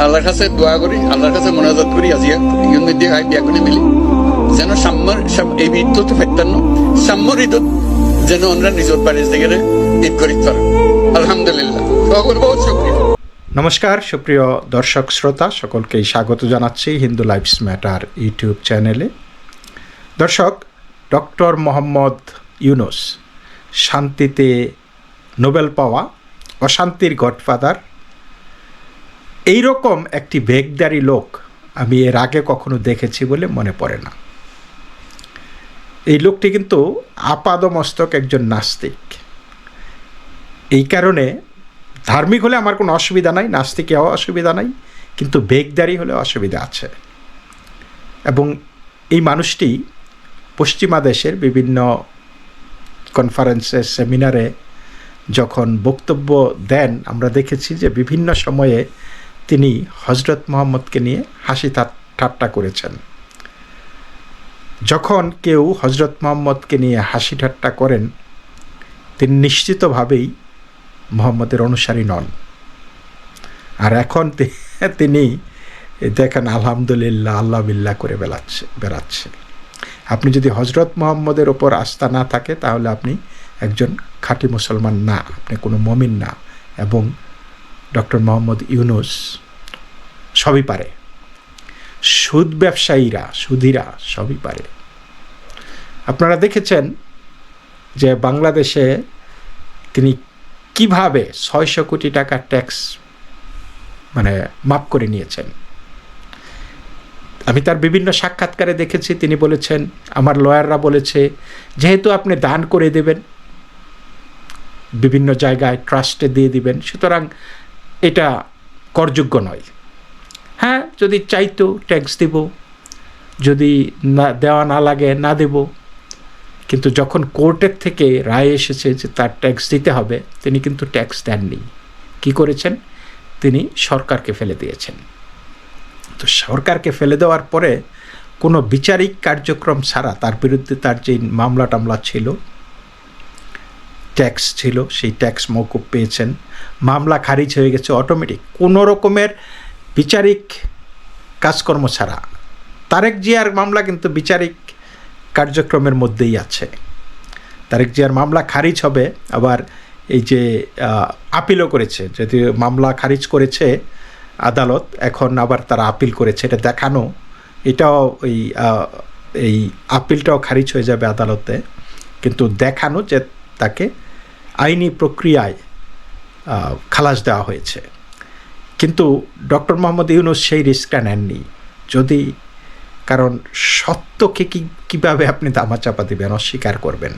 আল্লাহর কাছে দোয়া করি, আল্লাহর কাছে মোনাজাত করি আজিয়া ইয়ন মধ্যে আই বিয়া করে মিলি। যেন সাম্যর সাম- এই ঈদ তো ফেরতান্ন সাম্যর ঈদত যেন আমরা নিজের বাড়ির থেকে ঈদ করি পারেন আলহামদুলিল্লাহ। বহুত শুক্রিয়া নমস্কার সুপ্রিয় দর্শক শ্রোতা সকলকেই স্বাগত জানাচ্ছি হিন্দু লাইফস ম্যাটার ইউটিউব চ্যানেলে দর্শক ডক্টর মোহাম্মদ ইউনুস শান্তিতে নোবেল পাওয়া অশান্তির গডফাদার এইরকম একটি বেগদারি লোক আমি এর আগে কখনো দেখেছি বলে মনে পড়ে না। এই লোকটি কিন্তু আপাদমস্তক একজন নাস্তিক। এই কারণে ধার্মিক হলে আমার কোনো অসুবিধা নাই, নাস্তিকে অসুবিধা নাই, কিন্তু বেগদারি হলে অসুবিধা আছে। এবং এই মানুষটি পশ্চিমা দেশের বিভিন্ন কনফারেন্সে সেমিনারে যখন বক্তব্য দেন, আমরা দেখেছি যে বিভিন্ন সময়ে তিনি হজরত মোহাম্মদকে নিয়ে হাসি ঠাট- ঠাট্টা করেছেন। যখন কেউ হজরত মোহাম্মদকে নিয়ে হাসি ঠাট্টা করেন, তিনি নিশ্চিতভাবেই মোহাম্মদের অনুসারী নন। আর এখন তিনি দেখেন, আলহামদুলিল্লাহ, আল্লাহ বিল্লাহ করে বেড়াচ্ছে বেড়াচ্ছে। আপনি যদি হজরত মোহাম্মদের ওপর আস্থা না থাকে, তাহলে আপনি একজন খাঁটি মুসলমান না, আপনি কোনো মমিন না। এবং ডক্টর মোহাম্মদ ইউনুস, সবই পারে। সুদ ব্যবসায়ীরা, সুধীরা সবই পারে। আপনারা দেখেছেন যে বাংলাদেশে তিনি কীভাবে ছয়শো কোটি টাকা ট্যাক্স মানে মাফ করে নিয়েছেন। আমি তার বিভিন্ন সাক্ষাৎকারে দেখেছি, তিনি বলেছেন, আমার লয়াররা বলেছে, যেহেতু আপনি দান করে দেবেন, বিভিন্ন জায়গায় ট্রাস্টে দিয়ে দিবেন, সুতরাং এটা করযোগ্য নয়। হ্যাঁ যদি চাইতো ট্যাক্স দেব, যদি না, দেওয়া না লাগে না দেব, কিন্তু যখন কোর্টের থেকে রায় এসেছে যে তার ট্যাক্স দিতে হবে, তিনি কিন্তু ট্যাক্স দেননি। কি করেছেন? তিনি সরকারকে ফেলে দিয়েছেন। তো সরকারকে ফেলে দেওয়ার পরে কোনো বিচারিক কার্যক্রম ছাড়া তার বিরুদ্ধে তার যে মামলা টামলা ছিল ট্যাক্স ছিল, সেই ট্যাক্স মৌকুব পেয়েছেন। মামলা খারিজ হয়ে গেছে অটোমেটিক কোনো রকমের বিচারিক কাজকর্ম ছাড়া। তারেক জিয়ার মামলা কিন্তু বিচারিক কার্যক্রমের মধ্যেই আছে। তারেক জিয়ার মামলা খারিজ হবে, আবার এই যে আপিলও করেছে যদি মামলা খারিজ করেছে আদালত, এখন আবার তারা আপিল করেছে, এটা দেখানো। এটাও ওই এই আপিলটাও খারিজ হয়ে যাবে আদালতে, কিন্তু দেখানো যে তাকে আইনি প্রক্রিয়ায় খালাস দেওয়া হয়েছে। কিন্তু ডক্টর মোহাম্মদ ইউনুস সেই রিস্কটা নেননি। যদি কারণ সত্যকে কি, কীভাবে আপনি দামাচাপা দেবেন, অস্বীকার করবেন?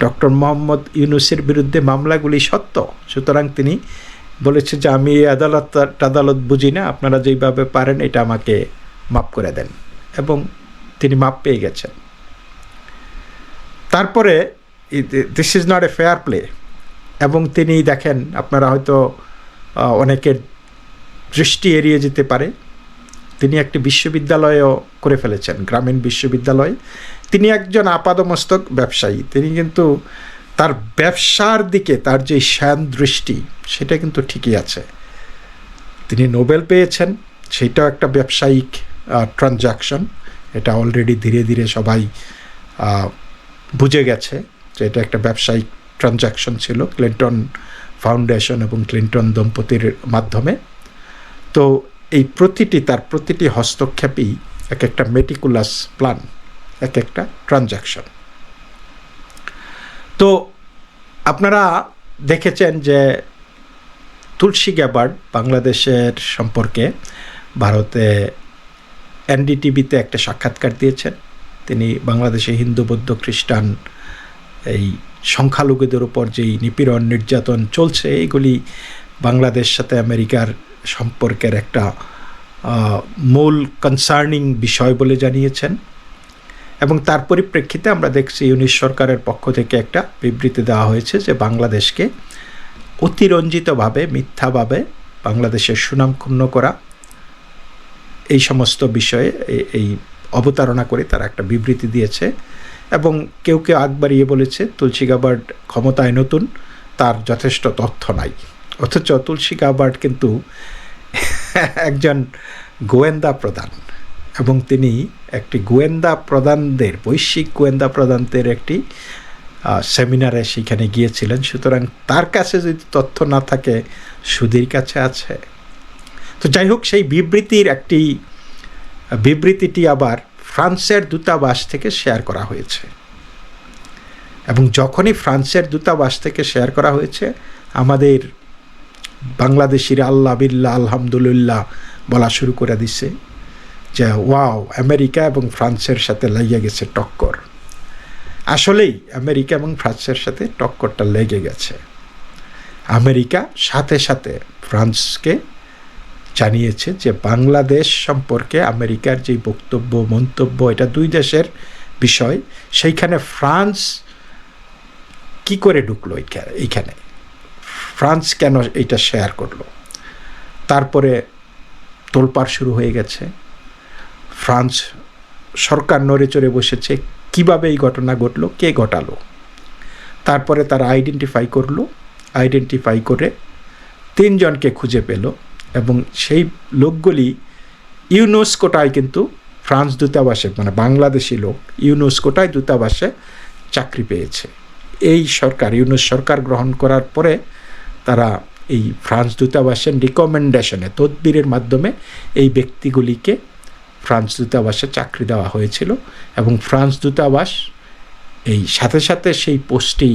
ডক্টর মোহাম্মদ ইউনুসের বিরুদ্ধে মামলাগুলি সত্য। সুতরাং তিনি বলেছে যে, আমি এই আদালত আদালত বুঝি না, আপনারা যেইভাবে পারেন, এটা আমাকে মাপ করে দেন। এবং তিনি মাপ পেয়ে গেছেন। তারপরে this is not a fair play এবং তিনি দেখেন, আপনারা হয়তো অনেকের দৃষ্টি এড়িয়ে যেতে পারে। তিনি একটি বিশ্ববিদ্যালয়ও করে ফেলেছেন, গ্রামীণ বিশ্ববিদ্যালয়। তিনি একজন আপাদমস্তক ব্যবসায়ী। তিনি কিন্তু তার ব্যবসার দিকে, তার যে শ্যান দৃষ্টি, সেটা কিন্তু ঠিকই আছে। তিনি নোবেল পেয়েছেন, সেটাও একটা ব্যবসায়িক ট্রানজাকশন এটা অলরেডি ধীরে ধীরে সবাই বুঝে গেছে। যে এটা একটা ব্যবসায়িক ট্রানজাকশন ছিল ক্লিন্টন ফাউন্ডেশন এবং ক্লিন্টন দম্পতির মাধ্যমে। তো এই প্রতিটি, তার প্রতিটি হস্তক্ষেপই এক একটা মেটিকুলাস প্ল্যান এক একটা ট্রানজাকশন তো আপনারা দেখেছেন যে তুলসী গ্যাবার্ড বাংলাদেশের সম্পর্কে ভারতে এনডিটিভিতে একটা সাক্ষাৎকার দিয়েছেন। তিনি বাংলাদেশে হিন্দু, বৌদ্ধ, খ্রিস্টান এই সংখ্যালঘুদের উপর যেই নিপীড়ন, নির্যাতন চলছে, এইগুলি বাংলাদেশ সাথে আমেরিকার সম্পর্কের একটা মূল কনসার্নিং বিষয় বলে জানিয়েছেন। এবং তার পরিপ্রেক্ষিতে আমরা দেখছি ইউনিশ সরকারের পক্ষ থেকে একটা বিবৃতি দেওয়া হয়েছে যে বাংলাদেশকে অতিরঞ্জিতভাবে, মিথ্যাভাবে বাংলাদেশের সুনাম ক্ষুণ্ণ করা, এই সমস্ত বিষয়ে এই অবতারণা করে তারা একটা বিবৃতি দিয়েছে। এবং কেউ কেউ আগ বাড়িয়ে বলেছে, তুলসী গাবার্ড ক্ষমতায় নতুন, তার যথেষ্ট তথ্য নাই। অথচ তুলসী গাবার্ড কিন্তু একজন গোয়েন্দা প্রধান এবং তিনি একটি গোয়েন্দা প্রধানদের, বৈশ্বিক গোয়েন্দা প্রধানদের একটি সেমিনারে সেখানে গিয়েছিলেন। সুতরাং তার কাছে যদি তথ্য না থাকে, সুধীর কাছে আছে। তো যাই হোক, সেই বিবৃতির একটি, বিবৃতিটি আবার ফ্রান্সের দূতাবাস থেকে শেয়ার করা হয়েছে। এবং যখনই ফ্রান্সের দূতাবাস থেকে শেয়ার করা হয়েছে, আমাদের বাংলাদেশির আল্লাহ বিল্লাহ, আলহামদুলিল্লাহ বলা শুরু করে দিছে যে, ওয়াও, আমেরিকা এবং ফ্রান্সের সাথে লেগে গেছে টক্কর। আসলেই আমেরিকা এবং ফ্রান্সের সাথে টক্করটা লেগে গেছে। আমেরিকা সাথে সাথে ফ্রান্সকে জানিয়েছে যে বাংলাদেশ সম্পর্কে আমেরিকার যে বক্তব্য, মন্তব্য, এটা দুই দেশের বিষয়। সেইখানে ফ্রান্স কি করে ঢুকলো এইখা- এইখানে ফ্রান্স কেন এটা শেয়ার করল? তারপরে তোলপাড় শুরু হয়ে গেছে। ফ্রান্স সরকার নড়ে চড়ে বসেছে, কীভাবে এই ঘটনা ঘটলো, কে ঘটালো? তারপরে তারা আইডেন্টিফাই করল। আইডেন্টিফাই করে তিনজনকে খুঁজে পেল। এবং সেই লোকগুলি ইউনেস্কোটায় কিন্তু ফ্রান্স দূতাবাসে মানে বাংলাদেশি লোক ইউনেস্কোটায় দূতাবাসে চাকরি পেয়েছে। এই সরকার, ইউনুস সরকার গ্রহণ করার পরে তারা এই ফ্রান্স দূতাবাসের রিকমেন্ডেশনে তদবিরের মাধ্যমে এই ব্যক্তিগুলিকে ফ্রান্স দূতাবাসে চাকরি দেওয়া হয়েছিল এবং ফ্রান্স দূতাবাস এই সাথে সাথে সেই পোস্টটি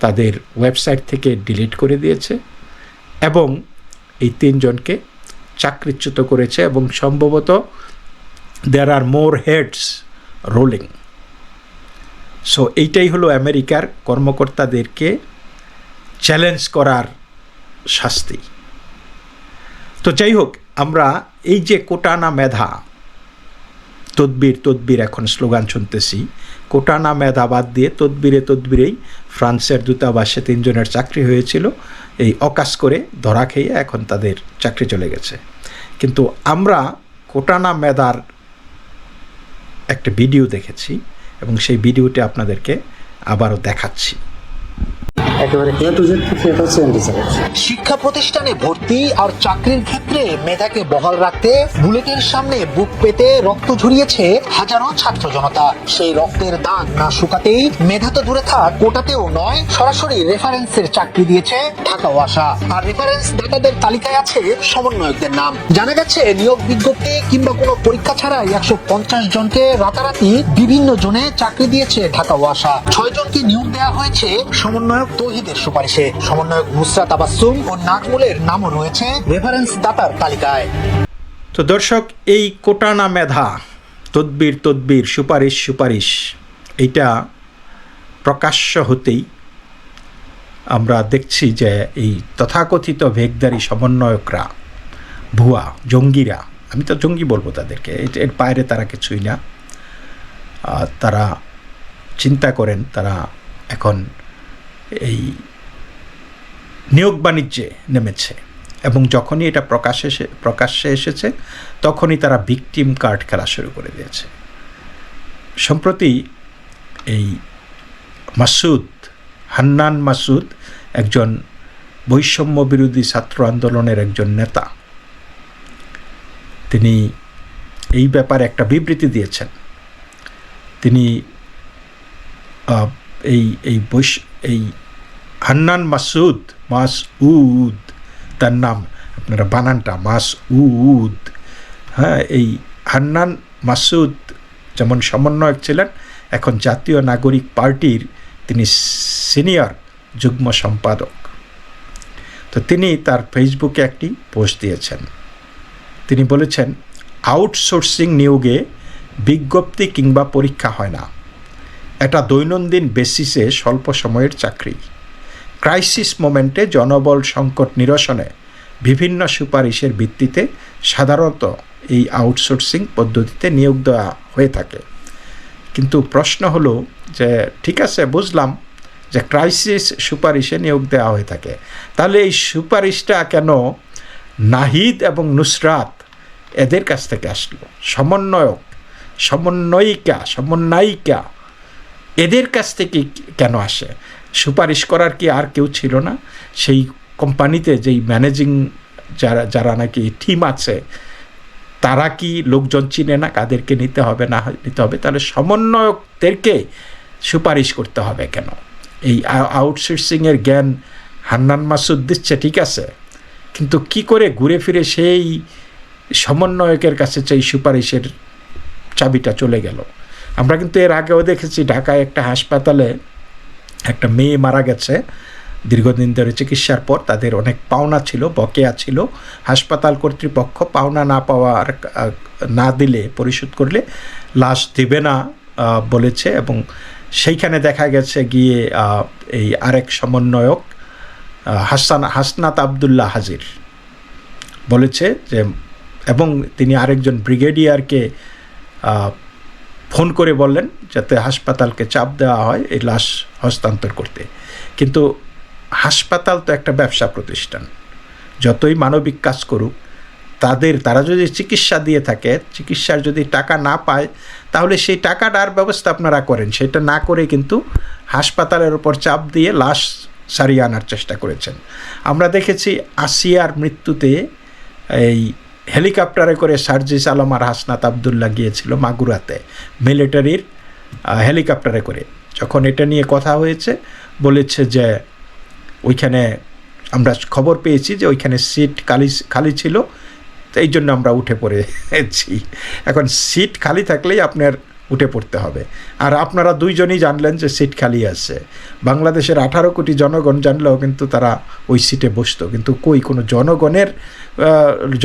তাদের ওয়েবসাইট থেকে ডিলিট করে দিয়েছে এবং এই তিনজনকে চাকরিচ্যুত করেছে এবং সম্ভবত there are more heads rolling so এইটাই হলো আমেরিকার কর্মকর্তাদেরকে চ্যালেঞ্জ করার শাস্তি। তো যাই হোক, আমরা এই যে কোটানা মেধা, তদবির তদবির এখন স্লোগান শুনতেছি, কোটানা মেধা বাদ দিয়ে তদবিরে তদবিরেই ফ্রান্সের দূতাবাসে তিনজনের চাকরি হয়েছিল। এই অকাশ করে ধরা খেয়ে এখন তাদের চাকরি চলে গেছে। কিন্তু আমরা কোটানা মেদার একটা ভিডিও দেখেছি এবং সেই ভিডিওটি আপনাদেরকে আবারও দেখাচ্ছি। শিক্ষা প্রতিষ্ঠানে ভর্তি আর চাকরির ক্ষেত্রে মেধাকে বহাল রাখতে বুলেটের সামনে বুক পেতে রক্ত ঝরিয়েছে হাজারো ছাত্র জনতা। সেই রক্তের দাগ না শুকাতেই মেধা তো দূরে থাক, কোটাতেও নয়, সরাসরি রেফারেন্সের চাকরি দিয়েছে ঢাকা ওয়াসা আর রেফারেন্স দাতাদের তালিকায় আছে সমন্বয়কদের নাম। জানা গেছে, নিয়োগ বিজ্ঞপ্তি কিংবা কোনো পরীক্ষা ছাড়াই একশো পঞ্চাশ জনকে রাতারাতি বিভিন্ন জনে চাকরি দিয়েছে ঢাকা ওয়াসা ছয় জনকে নিয়োগ দেওয়া হয়েছে সমন্বয়ক তৌহিদের সুপারিশে সমন্বয়ক নুসরাত আবাসুম ও নাজমুলের নামও রয়েছে রেফারেন্স দাতার তালিকায়। তো দর্শক, এই কোটানা মেধা, তদবির তদবির, সুপারিশ সুপারিশ, এইটা প্রকাশ্য হতেই আমরা দেখছি যে এই তথাকথিত ভেগদারি সমন্বয়করা, ভুয়া, জঙ্গিরা, আমি তো জঙ্গি বলব তাদেরকে এর- বাইরে তারা কিছুই না। তারা চিন্তা করেন, তারা এখন এই নিয়োগ বাণিজ্যে নেমেছে এবং যখনই এটা প্রকাশে প্রকাশ্যে এসেছে, তখনই তারা ভিকটিম কার্ড খেলা শুরু করে দিয়েছে। সম্প্রতি এই মাসুদ, হান্নান মাসুদ একজন বৈষম্য বিরোধী ছাত্র আন্দোলনের একজন নেতা। তিনি এই ব্যাপারে একটা বিবৃতি দিয়েছেন। তিনি এই এই বৈশ এই হান্নান মাসুদ মাস উদ তার নাম আপনারা বানানটা মাস উদ হ্যাঁ এই হান্নান মাসুদ যেমন সমন্বয়ক ছিলেন, এখন জাতীয় নাগরিক পার্টির তিনি সিনিয়র যুগ্ম সম্পাদক। তো তিনি তার ফেসবুকে একটি পোস্ট দিয়েছেন। তিনি বলেছেন, আউটসোর্সিং নিয়োগে বিজ্ঞপ্তি কিংবা পরীক্ষা হয় না। এটা দৈনন্দিন বেসিসে স্বল্প সময়ের চাকরি। ক্রাইসিস মোমেন্টে জনবল সংকট নিরসনে বিভিন্ন সুপারিশের ভিত্তিতে সাধারণত এই আউটসোর্সিং পদ্ধতিতে নিয়োগ দেওয়া হয়ে থাকে। কিন্তু প্রশ্ন হলো যে, ঠিক আছে, বুঝলাম যে ক্রাইসিস সুপারিশে নিয়োগ দেওয়া হয়ে থাকে। তাহলে এই সুপারিশটা কেন নাহিদ এবং নুসরাত এদের কাছ থেকে আসলো? সমন্বয়ক, সমন্বয়িকা সমন্বয়িকা এদের কাছ থেকে কেন আসে? সুপারিশ করার কি আর কেউ ছিল না? সেই কোম্পানিতে যেই ম্যানেজিং যারা যারা নাকি টিম আছে, তারা কি লোকজন চিনে না? কাদেরকে নিতে হবে, না নিতে হবে? তাহলে সমন্বয়কদেরকে সুপারিশ করতে হবে কেন? এই আউটসোর্সিংয়ের জ্ঞান হান্নান মাসুদ দিচ্ছে, ঠিক আছে? কিন্তু কি করে ঘুরে ফিরে সেই সমন্বয়কের কাছে সেই সুপারিশের চাবিটা চলে গেল? আমরা কিন্তু এর আগেও দেখেছি, ঢাকায় একটা হাসপাতালে একটা মেয়ে মারা গেছে। দীর্ঘদিন ধরে চিকিৎসার পর তাদের অনেক পাওনা ছিল, বকেয়া ছিল। হাসপাতাল কর্তৃপক্ষ পাওনা না পাওয়ার না দিলে পরিশোধ করলে লাশ দিবে না বলেছে এবং সেইখানে দেখা গেছে গিয়ে এই আরেক সমন্বয়ক হাসান, হাসনাত আবদুল্লাহ হাজির। বলেছে যে, এবং তিনি আরেকজন ব্রিগেডিয়ারকে ফোন করে বললেন যাতে হাসপাতালকে চাপ দেওয়া হয় এই লাশ হস্তান্তর করতে। কিন্তু হাসপাতাল তো একটা ব্যবসা প্রতিষ্ঠান। যতই মানবিক কাজ করুক, তাদের, তারা যদি চিকিৎসা দিয়ে থাকে, চিকিৎসার যদি টাকা না পায়, তাহলে সেই টাকাটার ব্যবস্থা আপনারা করেন। সেটা না করে কিন্তু হাসপাতালের ওপর চাপ দিয়ে লাশ সারিয়ে আনার চেষ্টা করেছেন। আমরা দেখেছি আসিয়ার মৃত্যুতে এই হেলিকপ্টারে করে সার্জিস আলম আর হাসনাত আবদুল্লাহ গিয়েছিল মাগুরাতে, মিলিটারির হেলিকপ্টারে করে। যখন এটা নিয়ে কথা হয়েছে, বলেছে যে ওইখানে আমরা খবর পেয়েছি যে ওইখানে সিট খালি খালি ছিল এই জন্য আমরা উঠে পড়েছি। এখন সিট খালি থাকলেই আপনার উঠে পড়তে হবে। আর আপনারা দুইজনই জানলেন যে সিট খালি আছে। বাংলাদেশের আঠারো কোটি জনগণ জানলেও কিন্তু তারা ওই সিটে বসতো। কিন্তু কই, কোনো জনগণের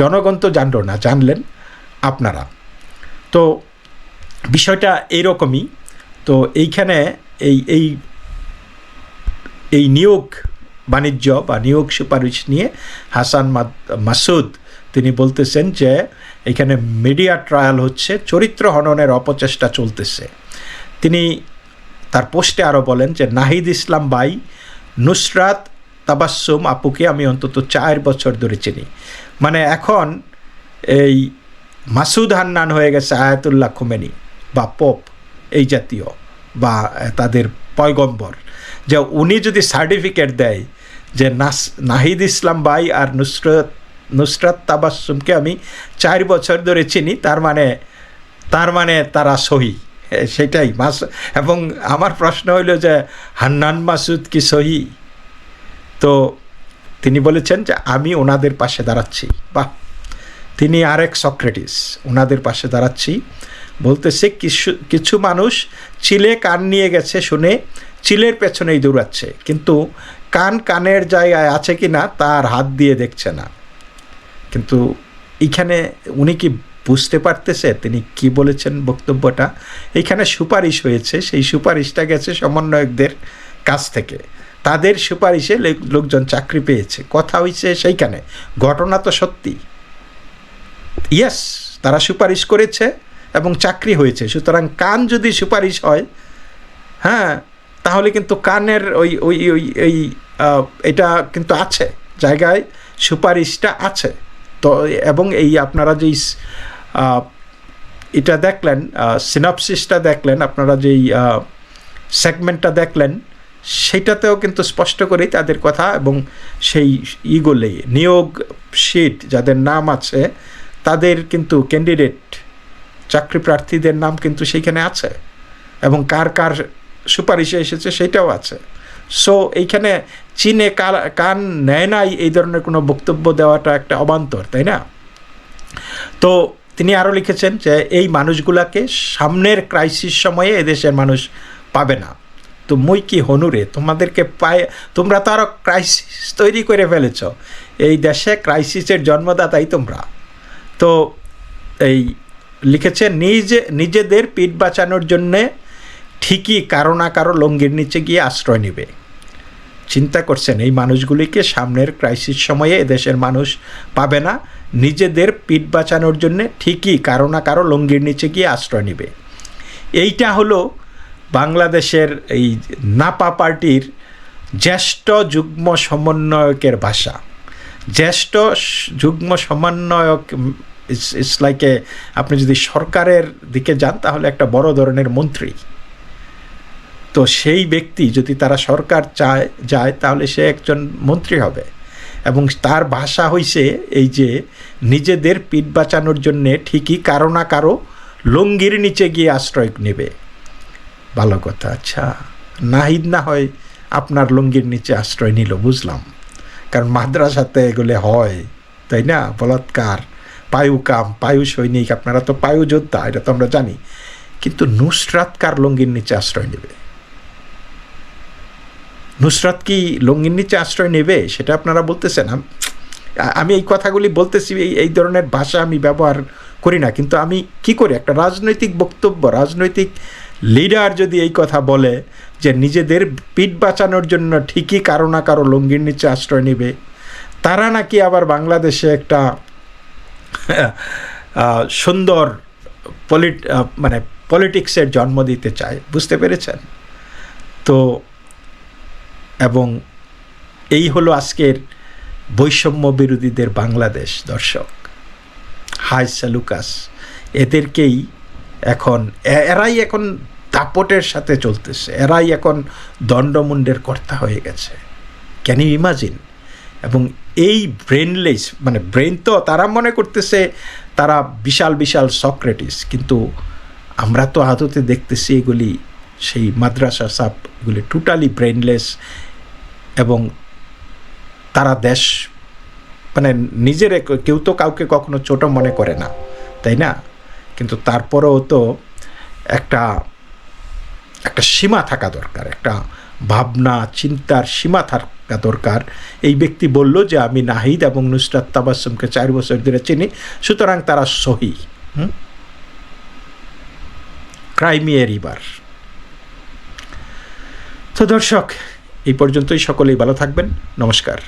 জনগণ তো জানলো না, জানলেন আপনারা। তো বিষয়টা এইরকমই তো এইখানে এই এই এই নিয়োগ বাণিজ্য বা নিয়োগ সুপারিশ নিয়ে হাসান মাসুদ তিনি বলতেছেন যে এখানে মিডিয়া ট্রায়াল হচ্ছে, চরিত্র হননের অপচেষ্টা চলতেছে। তিনি তার পোস্টে আরও বলেন যে, নাহিদ ইসলাম বাই নুসরাত তাবাসুম আপুকে আমি অন্তত চার বছর ধরে চিনি। মানে এখন এই মাসুদ হান্নান হয়ে গেছে আয়াতুল্লাহ খুমেনি, বা পোপ এই জাতীয়, বা তাদের পয়গম্বর। যে উনি যদি সার্টিফিকেট দেয় যে নাস নাহিদ ইসলাম বাই আর নুসরত নুসরাত তাবাসুমকে আমি চার বছর ধরে চিনি, তার মানে তার মানে তারা সহি। সেটাই। মাস এবং আমার প্রশ্ন হইল যে, হান্নান মাসুদ কি সহি? তো তিনি বলেছেন যে, আমি ওনাদের পাশে দাঁড়াচ্ছি। বাহ! তিনি আরেক সক্রেটিস, ওনাদের পাশে দাঁড়াচ্ছি। বলতেছে কিছু কিছু মানুষ চিলে কান নিয়ে গেছে শুনে চিলের পেছনেই দৌড়াচ্ছে। কিন্তু কান কানের জায়গায় আছে কি না তার হাত দিয়ে দেখছে না। কিন্তু এখানে উনি কি বুঝতে পারতেছে? তিনি কি বলেছেন বক্তব্যটা? এখানে সুপারিশ হয়েছে। সেই সুপারিশটা গেছে সমন্বয়কদের কাছ থেকে। তাদের সুপারিশে লোকজন চাকরি পেয়েছে। কথা হয়েছে সেইখানে। ঘটনা তো সত্যি। ইয়েস তারা সুপারিশ করেছে এবং চাকরি হয়েছে। সুতরাং কান যদি সুপারিশ হয় হ্যাঁ তাহলে কিন্তু কানের ওই ওই ওই এটা কিন্তু আছে। জায়গায় সুপারিশটা আছে। তো, এবং এই আপনারা যেই এটা দেখলেন সিনাপসিসটা দেখলেন, আপনারা যেই সেগমেন্টটা দেখলেন সেটাতেও কিন্তু স্পষ্ট করেই তাদের কথা এবং সেই ইগুলি নিয়োগ শিট যাদের নাম আছে, তাদের কিন্তু ক্যান্ডিডেট চাকরি প্রার্থীদের নাম কিন্তু সেইখানে আছে এবং কার কার সুপারিশে এসেছে সেটাও আছে। সো এইখানে চীনে কান নেয় নাই এই ধরনের কোনো বক্তব্য দেওয়াটা একটা অবান্তর, তাই না? তো তিনি আরও লিখেছেন যে, এই মানুষগুলাকে সামনের ক্রাইসিস সময়ে এদেশের মানুষ পাবে না। তো মই কি হনুরে তোমাদেরকে পায়, তোমরা তো আরও ক্রাইসিস তৈরি করে ফেলেছ। এই দেশে ক্রাইসিসের জন্মদাতাই তোমরা। তো এই লিখেছে, নিজে, নিজেদের পিঠ বাঁচানোর জন্যে ঠিকই কারও না কারও লঙ্গির নিচে গিয়ে আশ্রয় নেবে। চিন্তা করছেন, এই মানুষগুলিকে সামনের ক্রাইসিস সময়ে এদেশের মানুষ পাবে না। নিজেদের পিঠ বাঁচানোর জন্যে ঠিকই কারও না কারও লঙ্গির নিচে গিয়ে আশ্রয় নেবে। এইটা হলো বাংলাদেশের এই নাপা পার্টির জ্যেষ্ঠ যুগ্ম সমন্বয়কের ভাষা। জ্যেষ্ঠ যুগ্ম সমন্বয়ক ইটস লাইক আপনি যদি সরকারের দিকে যান তাহলে একটা বড় ধরনের মন্ত্রী। তো সেই ব্যক্তি যদি তারা সরকার চায়, যায়, তাহলে সে একজন মন্ত্রী হবে। এবং তার ভাষা হইছে এই যে, নিজেদের পিঠ বাঁচানোর জন্যে ঠিকই কারও না কারও লঙ্গির নিচে গিয়ে আশ্রয় নেবে। ভালো কথা আচ্ছা। নাহিদ না হয় আপনার লুঙ্গির নিচে আশ্রয় নিল, বুঝলাম। কারণ মাদ্রাসাতে এগুলো হয়, তাই না? বলাৎকার। পায়ু কাম, পায়ু সৈনিক, আপনারা তো পায়ু যোদ্ধা, এটা তো আমরা জানি। কিন্তু নুসরাত কার লুঙ্গির নিচে আশ্রয় নেবে? নুসরাত কি লুঙ্গির নিচে আশ্রয় নেবে? সেটা আপনারা বলতেছেন। আম- এই কথাগুলি বলতেছি, এই এই ধরনের ভাষা আমি ব্যবহার করি না। কিন্তু আমি কি করি? একটা রাজনৈতিক বক্তব্য, রাজনৈতিক লিডার যদি এই কথা বলে যে নিজেদের পিঠ বাঁচানোর জন্য ঠিকই কারও না কারও লুঙ্গির নিচে আশ্রয় নেবে, তারা নাকি আবার বাংলাদেশে একটা সুন্দর পলিট মানে পলিটিক্সের জন্ম দিতে চায়। বুঝতে পেরেছেন? তো এবং এই হলো আজকের বৈষম্য বিরোধীদের বাংলাদেশ, দর্শক। হাই সালুকাস এদেরকেই এখন এরাই এখন দাপটের সাথে চলতেছে। এরাই এখন দণ্ডমুণ্ডের কর্তা হয়ে গেছে। ক্যান ইউ ইমাজিন এবং এই ব্রেনলেস মানে ব্রেন তো তারা মনে করতেছে, তারা বিশাল বিশাল সক্রেটিস কিন্তু আমরা তো আদতে দেখতেছি এগুলি, সেই মাদ্রাসা সাপ, এগুলি টোটালি ব্রেনলেস এবং তারা দেশ মানে নিজের কেউ তো কাউকে কখনো ছোট মনে করে না, তাই না? কিন্তু তারপরেও তো একটা একটা সীমা থাকা দরকার, একটা ভাবনা, চিন্তার সীমা থাকা দরকার। এই ব্যক্তি বলল যে, আমি নাহিদ এবং নুসরাত তাবাসুমকে চার বছর ধরে চিনি, সুতরাং তারা সহি। ক্রাইমিয়া রিভার তো দর্শক এই পর্যন্তই সকলেই ভালো থাকবেন। নমস্কার।